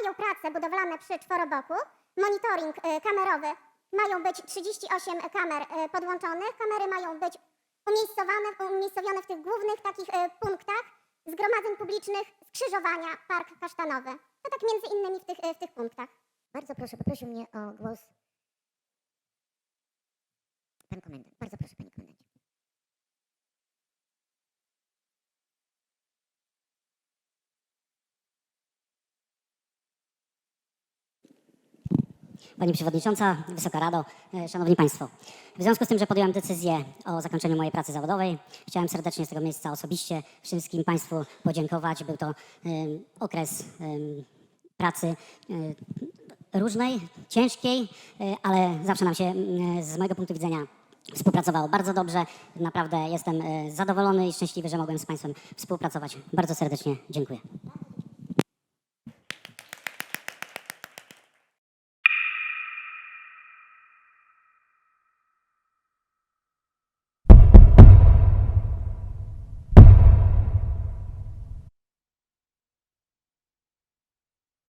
trwają prace budowlane przy czworoboku, monitoring y, kamerowy, mają być 38 kamer y, podłączonych, kamery mają być umiejscowane, umiejscowione w tych głównych takich y, punktach zgromadzeń publicznych skrzyżowania Park Kasztanowy. To tak między innymi w tych, w tych punktach. Bardzo proszę, poprosił mnie o głos pan komendant. Bardzo proszę, panie komendancie. Pani Przewodnicząca, Wysoka Rado, e, Szanowni Państwo. W związku z tym, że podjąłem decyzję o zakończeniu mojej pracy zawodowej, chciałem serdecznie z tego miejsca osobiście wszystkim Państwu podziękować. Był to em, okres em, pracy e, różnej, ciężkiej, e, ale zawsze nam się z mojego punktu widzenia współpracowało bardzo dobrze. Naprawdę jestem e, zadowolony i szczęśliwy, że mogłem z Państwem współpracować. Bardzo serdecznie dziękuję.